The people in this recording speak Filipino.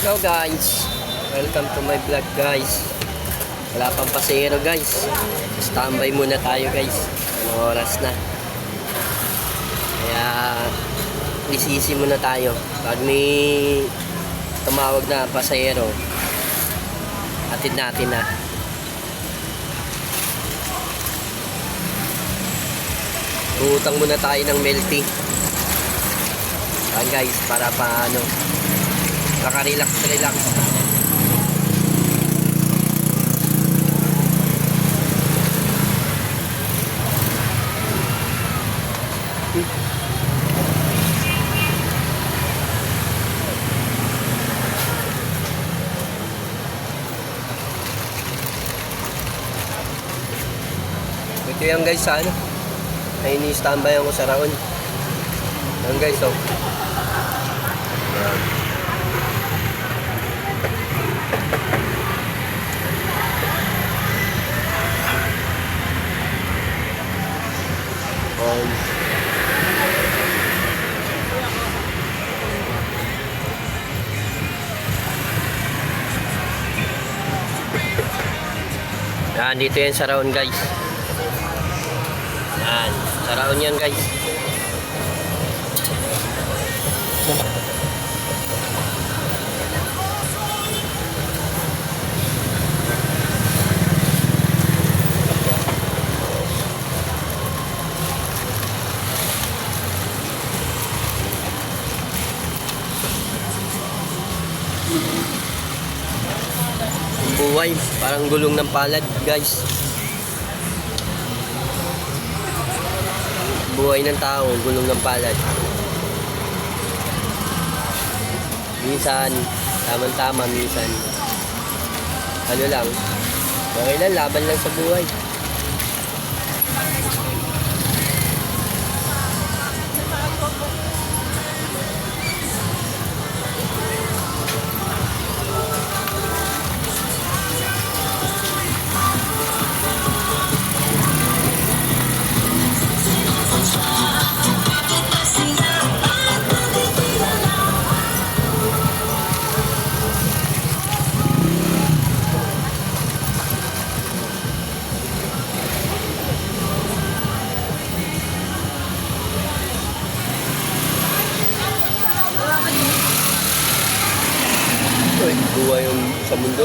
Hello guys, welcome to my vlog guys. Wala pang pasero guys. Standby muna tayo guys. Anong oras na? Kaya isisi muna tayo. Pag may tumawag na pasero, atid natin na. Utang muna tayo ng melting. Ayan guys, para paano Naka-relax, relax. Ito yan guys sa ano. Ay ni-standby ako sa raon. Yan guys oh. Yan. Um, yan, dito yan sa round guys. Yan, sa round yan guys. Ang buhay, parang gulong ng palad guys. Buhay ng tao, gulong ng palad. Minsan, tamang-tama, minsan. Ano lang, okay lang, laban lang sa buhay. luha yung sa mundo.